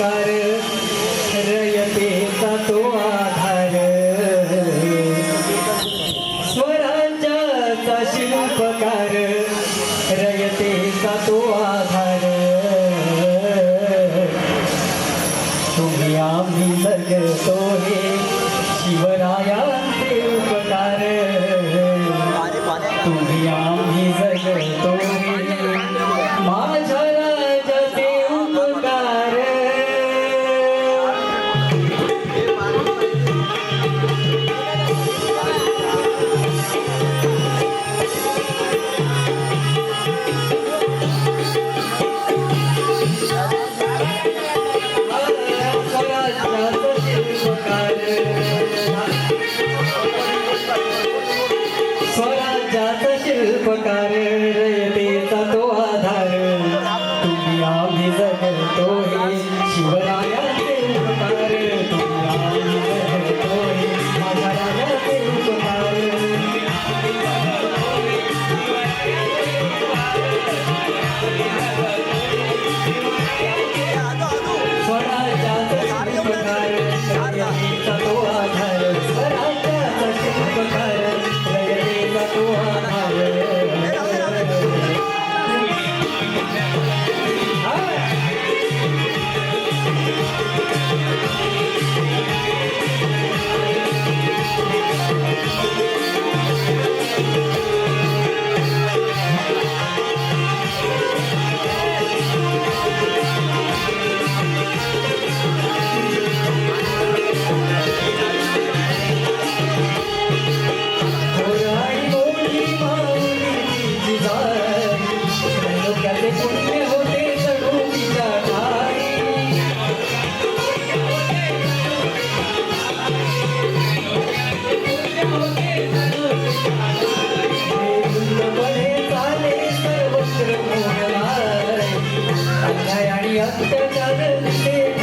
स्वराज्याचा शिल्पकार रयतेचा तो आधार? स्वराज्याचा शिल्पकार रयतेचा तो आधार? तुम्ही आम्ही जगतो हे शिवरायांचे उपकार. तुम्ही आम्ही जगतो माझ्या शिल्पकार रयतेचा Yeah.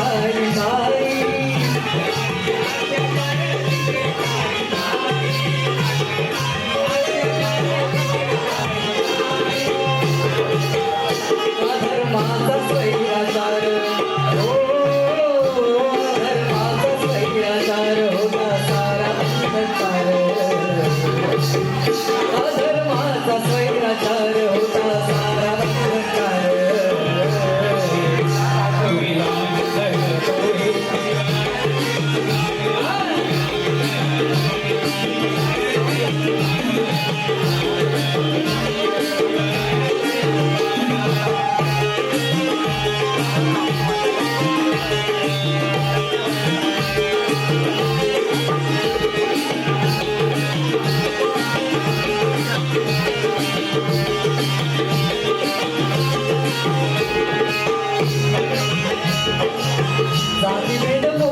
Thank you.